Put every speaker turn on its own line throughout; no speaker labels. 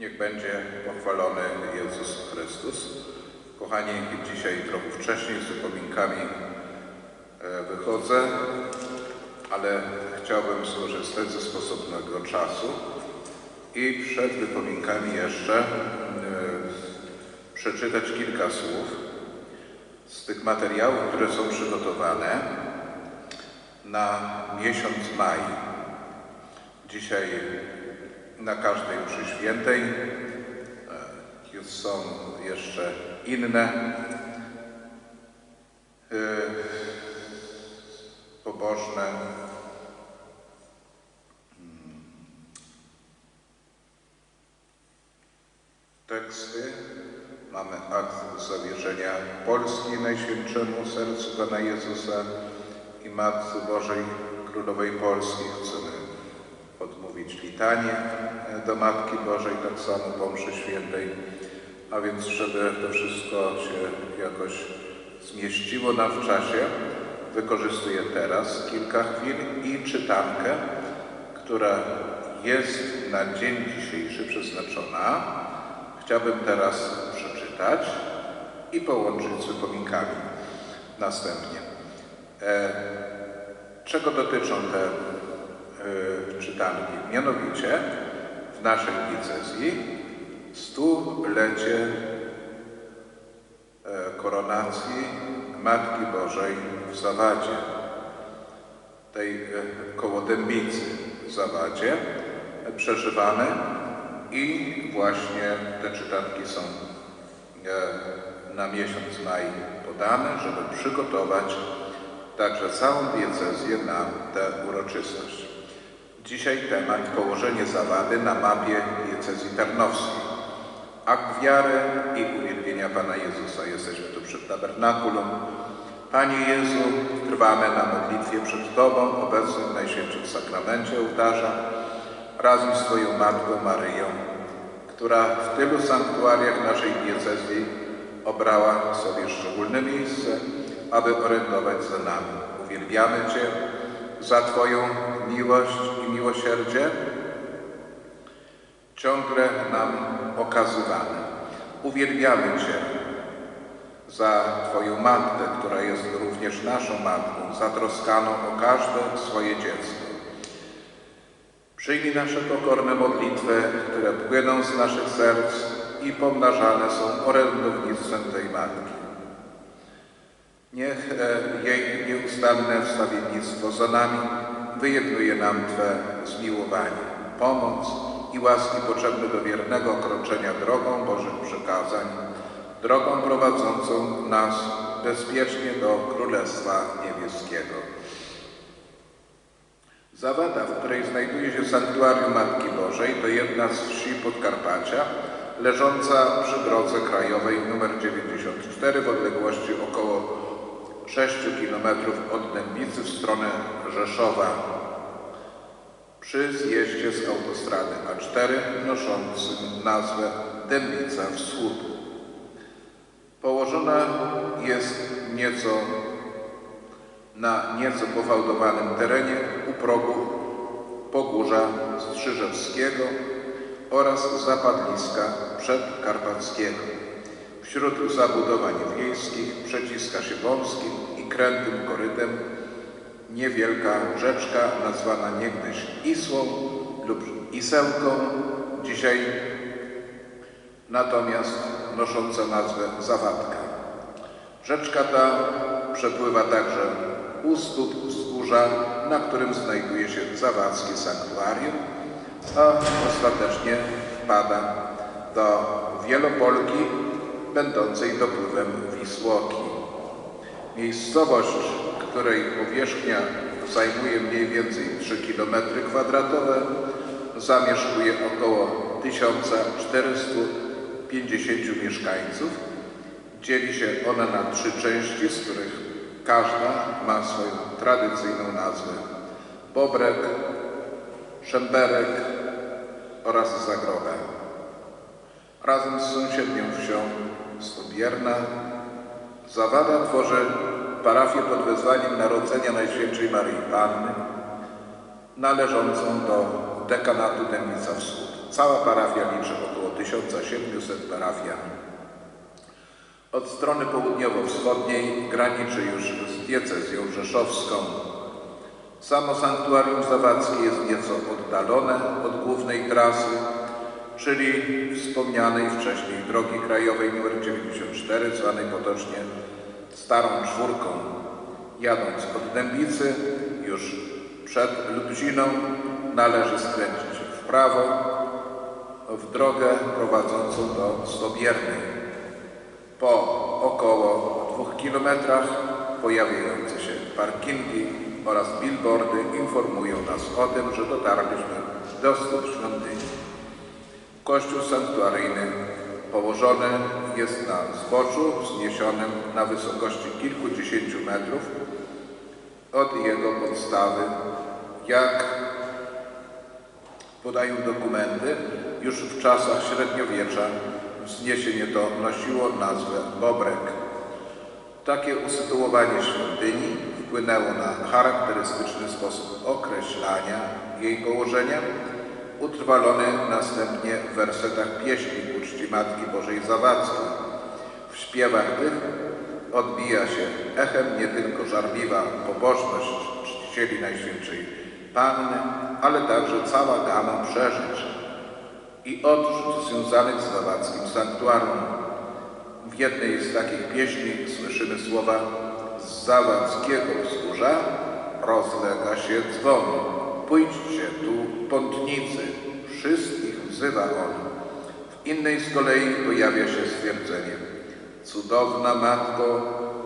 Niech będzie pochwalony Jezus Chrystus. Kochani, dzisiaj trochę wcześniej z upominkami e, wychodzę, ale chciałbym skorzystać ze sposobnego czasu i przed wypominkami jeszcze e, przeczytać kilka słów z tych materiałów, które są przygotowane na miesiąc maj. Dzisiaj na każdej mszy świętej e, już są jeszcze inne e, pobożne mm, teksty. Mamy akt zawierzenia Polski Najświętszemu Sercu Pana Jezusa i Matce Bożej Królowej Polski. Chcemy odmówić litanię do Matki Bożej, tak samo po mszy świętej. A więc, żeby to wszystko się jakoś zmieściło nam w czasie, wykorzystuję teraz kilka chwil i czytankę, która jest na dzień dzisiejszy przeznaczona. Chciałbym teraz przeczytać i połączyć z wypominkami następnie. E, czego dotyczą te e, czytanki? Mianowicie w naszej diecezji stulecie e, koronacji Matki Bożej w Zawadzie, tej e, koło Dębicy w Zawadzie przeżywamy i właśnie te czytanki są na miesiąc maj podane, żeby przygotować także całą diecezję na tę uroczystość. Dzisiaj temat położenie zawady na mapie diecezji tarnowskiej. Akt wiary i uwielbienia Pana Jezusa. Jesteśmy tu przed tabernakulum. Panie Jezu, trwamy na modlitwie przed Tobą, obecnym w Najświętszym Sakramencie ołtarza, razem z Twoją Matką Maryją, która w tylu sanktuariach naszej diecezji obrała sobie szczególne miejsce, aby orędować za nami. Uwielbiamy Cię za Twoją miłość miłosierdzie, ciągle nam okazywane. Uwielbiamy Cię za Twoją matkę, która jest również naszą matką, zatroskaną o każde swoje dziecko. Przyjmij nasze pokorne modlitwy, które płyną z naszych serc i pomnażane są orędownictwem tej matki. Niech e, jej nieustanne wstawiennictwo za nami wyjednuje nam Twe zmiłowanie, pomoc i łaski potrzebne do wiernego kroczenia drogą Bożych przykazań, drogą prowadzącą nas bezpiecznie do Królestwa Niebieskiego. Zawada, w której znajduje się sanktuarium Matki Bożej, to jedna z wsi Podkarpacia, leżąca przy drodze krajowej nr 94 w odległości około 6 km od Dębicy w stronę Rzeszowa przy zjeździe z autostrady A4 noszącym nazwę Dębica Wschód. Położona jest nieco na nieco pofałdowanym terenie u progu Pogórza Strzyżewskiego oraz zapadliska przedkarpackiego. Wśród zabudowań wiejskich przeciska się wąskim i krętym korytem niewielka rzeczka nazwana niegdyś Isłą lub Isełką, dzisiaj natomiast nosząca nazwę Zawadka. Rzeczka ta przepływa także u stóp wzgórza, na którym znajduje się zawadzkie sanktuarium, a ostatecznie wpada do Wielopolki, będącej dopływem Wisłoki. Miejscowość, której powierzchnia zajmuje mniej więcej 3 km kwadratowe, zamieszkuje około 1450 mieszkańców. Dzieli się ona na trzy części, z których każda ma swoją tradycyjną nazwę. Bobrek, Szemberek oraz Zagroda. Razem z sąsiednią wsią Stobierna Zawada tworzy parafię pod wezwaniem Narodzenia Najświętszej Maryi Panny, należącą do dekanatu Dębica Wschód. Cała parafia liczy około 1700 parafian. Od strony południowo-wschodniej graniczy już z diecezją rzeszowską. Samo sanktuarium zawadzkie jest nieco oddalone od głównej trasy, czyli wspomnianej wcześniej drogi krajowej nr 94, zwanej potocznie Starą Czwórką. Jadąc od Dębicy, już przed Lubziną, należy skręcić w prawo w drogę prowadzącą do Sobiernej. Po około dwóch kilometrach pojawiające się parkingi oraz billboardy informują nas o tym, że dotarliśmy do stóp świątyni. Kościół sanktuaryjny położony jest na zboczu wzniesionym na wysokości kilkudziesięciu metrów od jego podstawy, jak podają dokumenty, już w czasach średniowiecza wzniesienie to nosiło nazwę Bobrek. Takie usytuowanie świątyni wpłynęło na charakterystyczny sposób określania jej położenia, utrwalony następnie w wersetach pieśni ku czci Matki Bożej Zawadzkiej. W śpiewach tych odbija się echem nie tylko żarliwa pobożność czcicieli Najświętszej Panny, ale także cała gama przeżyć i odczuć związanych z zawadzkim sanktuarium. W jednej z takich pieśni słyszymy słowa z zawadzkiego wzgórza rozlega się dzwon. Pójdźcie tu, pątnicy, wszystkich wzywa on. W innej z kolei pojawia się stwierdzenie Cudowna Matko,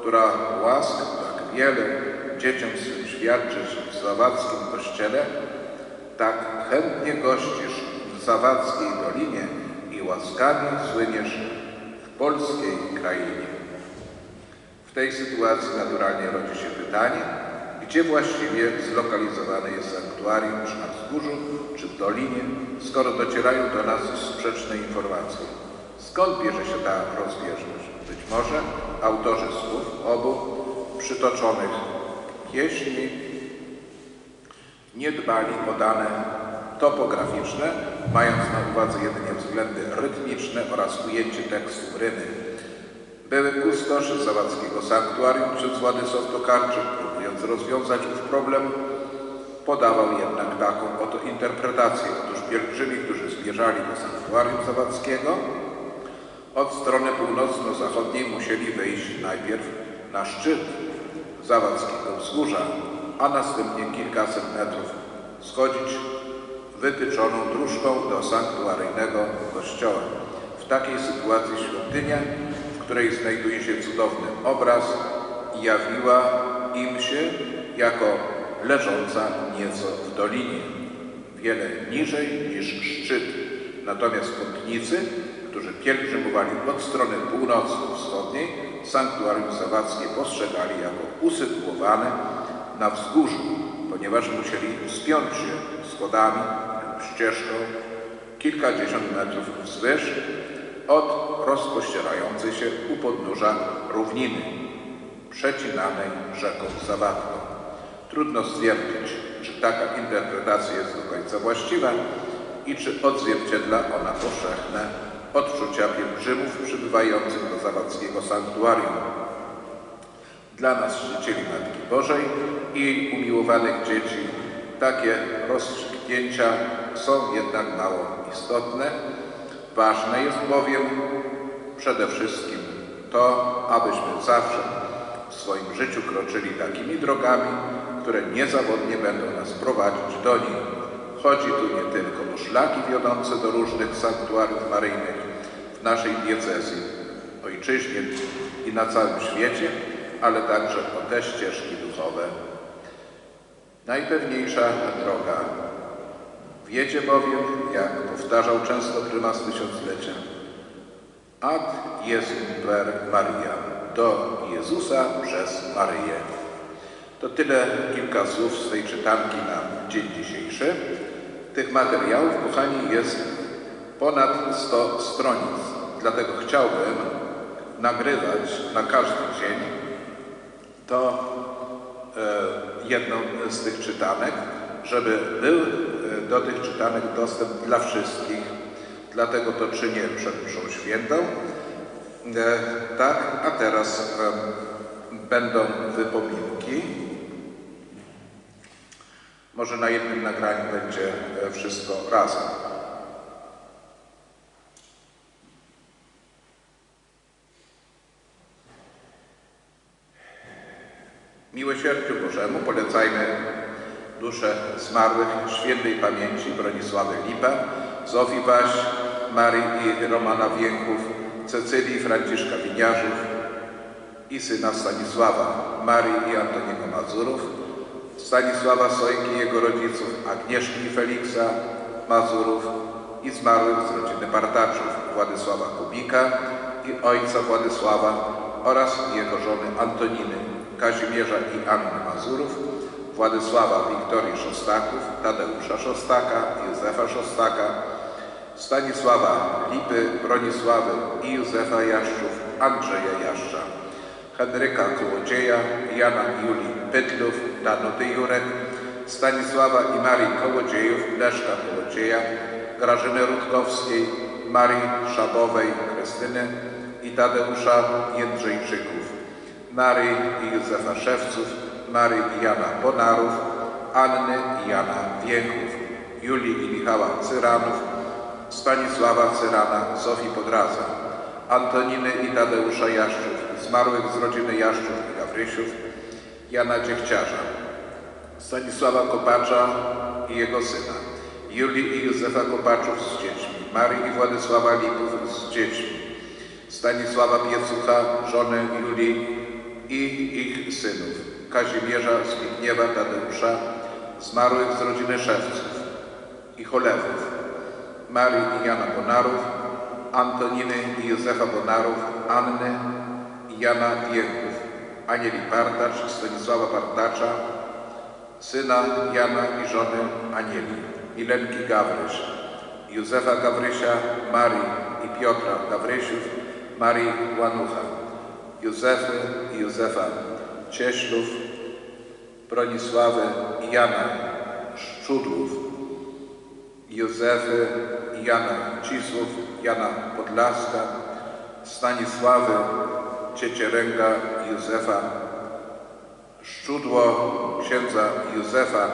która łask tak wiele dzieciom swym świadczysz w zawadzkim kościele, tak chętnie gościsz w zawadzkiej dolinie i łaskami słyniesz w polskiej krainie. W tej sytuacji naturalnie rodzi się pytanie, gdzie właściwie zlokalizowane jest sanktuarium, czy na wzgórzu, czy w dolinie, skoro docierają do nas sprzeczne informacje. Skąd bierze się ta rozbieżność? Być może autorzy słów obu przytoczonych pieśni nie dbali o dane topograficzne, mając na uwadze jedynie względy rytmiczne oraz ujęcie tekstu w rymy. Były kustosze zawadzkiego sanktuarium przez Władysław Tokarczyk, próbując rozwiązać ów problem, podawał jednak taką oto interpretację. Otóż pielgrzymi, którzy zmierzali do sanktuarium zawadzkiego, od strony północno-zachodniej musieli wyjść najpierw na szczyt zawadzkiego wzgórza, a następnie kilkaset metrów schodzić wytyczoną dróżką do sanktuaryjnego kościoła. W takiej sytuacji świątynia, której znajduje się cudowny obraz, jawiła im się jako leżąca nieco w dolinie, wiele niżej niż szczyt. Natomiast pątnicy, którzy pielgrzymowali od strony północno-wschodniej, sanktuarium zawadzkie postrzegali jako usytuowane na wzgórzu, ponieważ musieli wspiąć się schodami lub ścieżką kilkadziesiąt metrów wzwyż od rozpościerającej się u podnóża równiny, przecinanej rzeką Zawadką. Trudno stwierdzić, czy taka interpretacja jest do końca właściwa i czy odzwierciedla ona powszechne odczucia pielgrzymów przybywających do zawadzkiego sanktuarium. Dla nas, czcicieli Matki Bożej i umiłowanych dzieci, takie rozstrzygnięcia są jednak mało istotne. Ważne jest bowiem przede wszystkim to, abyśmy zawsze w swoim życiu kroczyli takimi drogami, które niezawodnie będą nas prowadzić do nich. Chodzi tu nie tylko o szlaki wiodące do różnych sanktuariów maryjnych w naszej diecezji, ojczyźnie i na całym świecie, ale także o te ścieżki duchowe. Najpewniejsza droga. Wiecie bowiem, jak powtarzał często prymas tysiąclecia, ad Jesum per Maria, do Jezusa przez Maryję. To tyle kilka słów z tej czytanki na dzień dzisiejszy. Tych materiałów, kochani, jest ponad 100 stronic. Dlatego chciałbym nagrywać na każdy dzień to e, jedną z tych czytanek, żeby był e, do tych czytanek dostęp dla wszystkich. Dlatego to czynię przed mszą świętą. E, Tak, a teraz em, będą wypominki. Może na jednym nagraniu będzie e, wszystko razem. Miłosierdziu Bożemu polecajmy dusze zmarłych świętej pamięci Bronisławy Lipa, Zofii Waś, Marii i Romana Wienków, Cecylii Franciszka Winiarzów i syna Stanisława, Marii i Antoniego Mazurów, Stanisława Sojki i jego rodziców, Agnieszki i Feliksa Mazurów i zmarłych z rodziny Bartaczów, Władysława Kubika i ojca Władysława oraz jego żony Antoniny, Kazimierza i Anny Mazurów, Władysława Wiktorii Szostaków, Tadeusza Szostaka, Józefa Szostaka, Stanisława Lipy, Bronisławy i Józefa Jaszczów, Andrzeja Jaszcza, Henryka Kołodzieja, Jana Julii Pytlów, Danuty Jurek, Stanisława i Marii Kołodziejów, Leszka Kołodzieja, Grażyny Rutkowskiej, Marii Szabowej, Krystyny i Tadeusza Jędrzejczyków, Marii i Józefa Szewców, Marii i Jana Bonarów, Anny i Jana Wienków, Julii i Michała Cyranów, Stanisława Cyrana, Zofii Podraza, Antoniny i Tadeusza Jaszczów, zmarłych z rodziny Jaszczów i Gawrysiów, Jana Dziechciarza, Stanisława Kopacza i jego syna, Julii i Józefa Kopaczów z dziećmi, Marii i Władysława Lipów z dziećmi, Stanisława Piecucha, żony Julii i ich synów, Kazimierza, Zbigniewa, Tadeusza, zmarłych z rodziny Szewców i Cholewów, Marii i Jana Bonarów, Antoniny i Józefa Bonarów, Anny i Jana Wienków, Anieli Partacz, Stanisława Partacza, syna Jana i żony Anieli, Milenki Gawryś, Józefa Gawrysia, Marii i Piotra Gawrysiów, Marii Łanucha, Józefy i Józefa Cieślów, Bronisławy i Jana Szczudłów, Józefy Jana Cisłów, Jana Podlaska, Stanisławy Ciecieręga Józefa Szczudło, księdza Józefa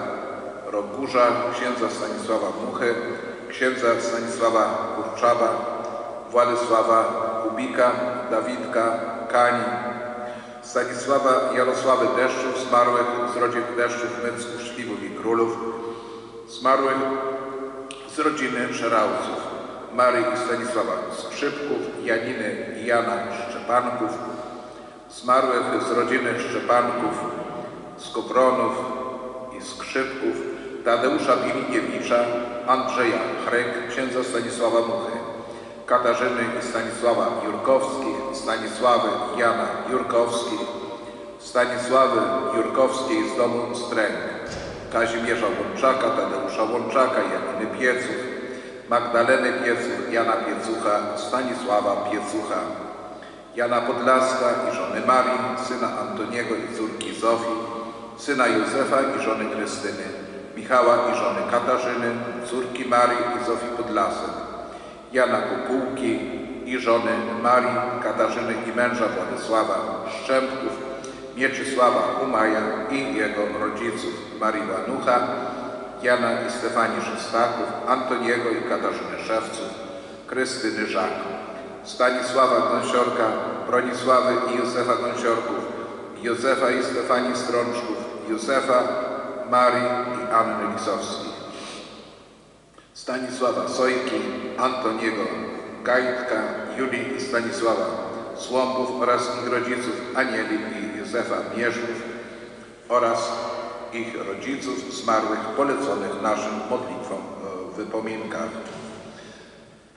Rogurza, księdza Stanisława Muchy, księdza Stanisława Kurczaba, Władysława Kubika, Dawidka Kani, Stanisława Jarosławy Deszczów, zmarłych z rodzin Deszczów, Mycków, Śliwów i Królów, zmarłych z rodziny Szerałców, Marii i Stanisława Skrzypków, Janiny i Jana Szczepanków, zmarłych z rodziny Szczepanków, Skowronów i Skrzypków, Tadeusza Biliniewicza, Andrzeja Chrek, księdza Stanisława Muchy, Katarzyny i Stanisława Jurkowskich, Stanisławy Jana Jurkowskich, Stanisławy Jurkowskiej z domu Stręg, Kazimierza Łączaka, Tadeusza Łączaka, Janiny Pieców, Magdaleny Pieców, Jana Piecucha, Stanisława Piecucha, Jana Podlaska i żony Marii, syna Antoniego i córki Zofii, syna Józefa i żony Krystyny, Michała i żony Katarzyny, córki Marii i Zofii Podlasek, Jana Kukułki i żony Marii, Katarzyny i męża Władysława Szczępków, Mieczysława Umaja i jego rodziców, Marii Wanucha, Jana i Stefanii Szostaków, Antoniego i Katarzyny Szewców, Krystyny Żak, Stanisława Gąsiorka, Bronisławy i Józefa Gąsiorków, Józefa i Stefanii Strączków, Józefa, Marii i Anny Lisowskich, Stanisława Sojki, Antoniego Gajtka, Julii i Stanisława Słąbów oraz ich rodziców Anieli i Józefa Mierzów oraz ich rodziców zmarłych poleconych naszym modlitwom e, w wypominkach.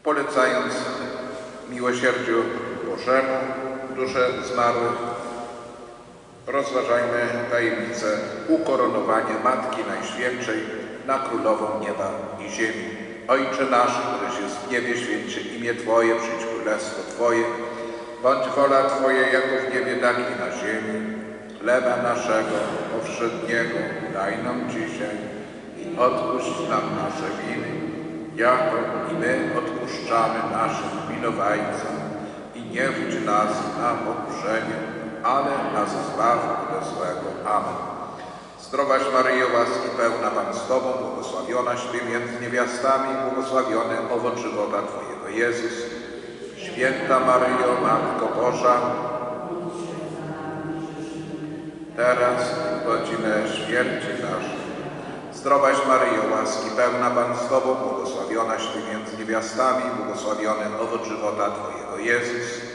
Polecając miłosierdziu Bożemu dusze zmarłych, rozważajmy tajemnicę ukoronowania Matki Najświętszej na Królową Nieba i Ziemi. Ojcze nasz, któryś jest w niebie, święcie imię Twoje, przyjdź królestwo Twoje, bądź wola Twoja jako w niebie, tak i na ziemi. Chleba naszego powszedniego daj nam dzisiaj i odpuść nam nasze winy, jako i my odpuszczamy naszym winowajcom. I nie wódź nas na pokuszenie, ale nas zbaw od złego. Amen. Zdrowaś Maryjo, łaski pełna Pan z Tobą, błogosławionaś Ty między niewiastami, błogosławiony owoc żywota Twojego Jezus. Święta Maryjo, Matko Boża, teraz godzinę śmierci naszej. Zdrowaś Maryjo, łaski pełna Pan z Tobą, błogosławionaś Ty między niewiastami, błogosławiony owoc żywota Twojego Jezus.